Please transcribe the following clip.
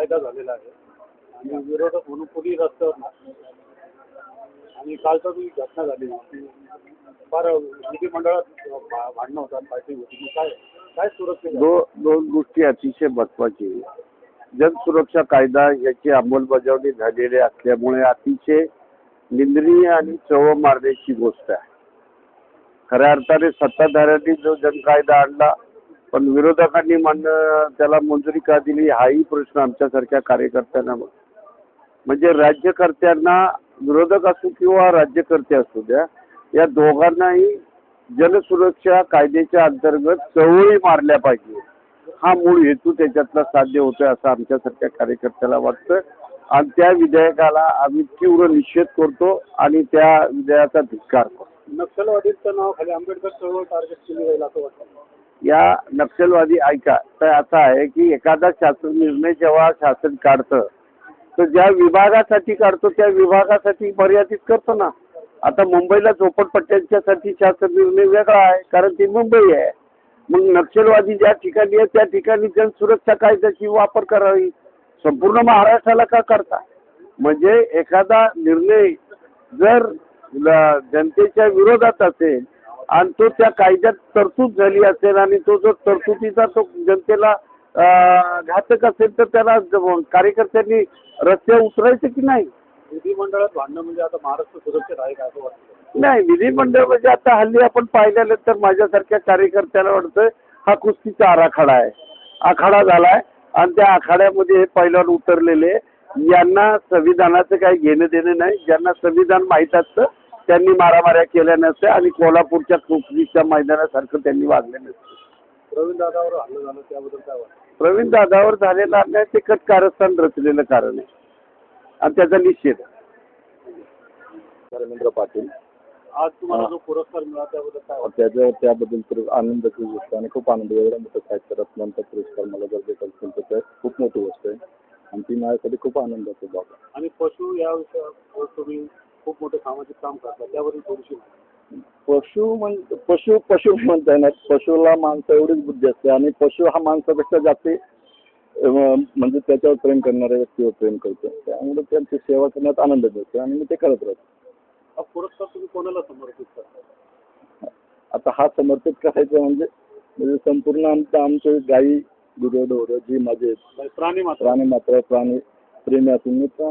कायदा झालेला आहे. आणि विरोधक म्हणून कुणी रस्त्यावर आणि कालचा जी घटना झाली फार विधिमंडळात भांडणं होतात फायटिंग होती. काय काय सुरक्षित दो दोन गोष्टी अतिशय महत्वाची जनसुरक्षा कायदा याची अंमलबजावणी झालेली असल्यामुळे अतिशय निंदनीय आणि चव मारण्याची गोष्ट आहे. खऱ्या अर्थाने सत्ताधाऱ्यांनी जो जनकायदा आणला पण विरोधकांनी मान्य त्याला मंजुरी का दिली हाही प्रश्न आमच्यासारख्या कार्यकर्त्यांना म्हणजे राज्यकर्त्यांना विरोधक असो किंवा राज्यकर्ते असू द्या या दोघांनाही जनसुरक्षा कायद्याच्या अंतर्गत चवळी मारल्या पाहिजे. हा मूळ हेतू त्याच्यातला साध्य होतोय असं आमच्यासारख्या कार्यकर्त्याला वाटतं. आणि त्या विधेयकाला आम्ही तीव्र निषेध करतो आणि त्या विधेयकाचा धिक्कार करतो. नक्षलवादीचं नाव खाली आंबेडकर चळवळ टार्गेट केली जाईल असं वाटतं. या नक्षलवादी ऐका. तर असं आहे की एखादा शासन निर्णय जेव्हा शासन काढतं तर ज्या विभागासाठी काढतो त्या विभागासाठी मर्यादित करतो ना. आता मुंबईला झोपडपट्ट्यांच्यासाठी शासन निर्णय वेगळा आहे कारण ती मुंबई आहे. मग नक्षलवादी ज्या ठिकाणी आहे त्या ठिकाणी जनसुरक्षा कायद्याची वापर करावी. संपूर्ण महाराष्ट्राला का करता? म्हणजे एखादा निर्णय जर जनतेच्या विरोधात असेल आणि तो त्या कायद्यात तरतूद झाली असेल आणि तो जो तरतुदीचा तो जनतेला घातक असेल तर त्याला कार्यकर्त्यांनी रस्त्यावर उतरायचं की नाही? विधिमंडळात भांडणं म्हणजे आता महाराष्ट्र सुरक्षित आहे का असं वाटतं? नाही विधिमंडळ म्हणजे आता हल्ली आपण पाहिल्यानंतर माझ्यासारख्या कार्यकर्त्याला वाटतं हा कुस्तीचा आराखडा आहे. आखाडा झालाय आणि त्या आखाड्यामध्ये हे पैलवान उतरलेले. यांना संविधानाचं काही घेणं देणं नाही. ज्यांना संविधान माहीत असतं त्यांनी मारामाऱ्या केल्या नसत्या आणि कोल्हापूरच्या कुस्तीच्या मैदानासारखं त्यांनी वागले नसते. प्रवीण दादावर हल्ला झालं त्याबद्दल काय वाटतं? प्रवीण दादावर झालेला अन्याय ते कट कारस्थान रचलेलं कारण आहे. आणि त्याचा निषेध आहे. धर्मेंद्र पाटील. आज तुम्हाला जो पुरस्कार मिळाला त्याबद्दल काय वाटतं? त्याच्या त्याबद्दल तर आनंदाची गोष्ट आणि खूप आनंद एवढा मोठा साहित्य रत्नांचा पुरस्कार मला जर भेटत असेल तर ते खूप मोठी गोष्ट आहे. आणि ती माझ्यासाठी खूप आनंदाची बाब आहे. आणि पशु या विषयावर तुम्ही खूप मोठं सामाजिक काम करता त्याबद्दल थोडीशी. पशु म्हणजे पशु पशु म्हणता येणार पशुला माणसं एवढीच बुद्धी असते आणि पशु हा माणसापेक्षा जास्ती म्हणजे त्याच्यावर प्रेम करणाऱ्या व्यक्तीवर प्रेम करतो. त्यामुळे त्यांची सेवा करण्यात आनंद मिळतो आणि मी ते करत राहतो. पुरस्कार तुम्ही कोणाला समर्पित करता? आता हा समर्पित करायचं म्हणजे म्हणजे संपूर्ण आमचं आमचे गायी गुरं ढोरं जी माझे प्राणी मात्र. प्राणी मात्र प्राणी प्रेमी असून मी प्राणी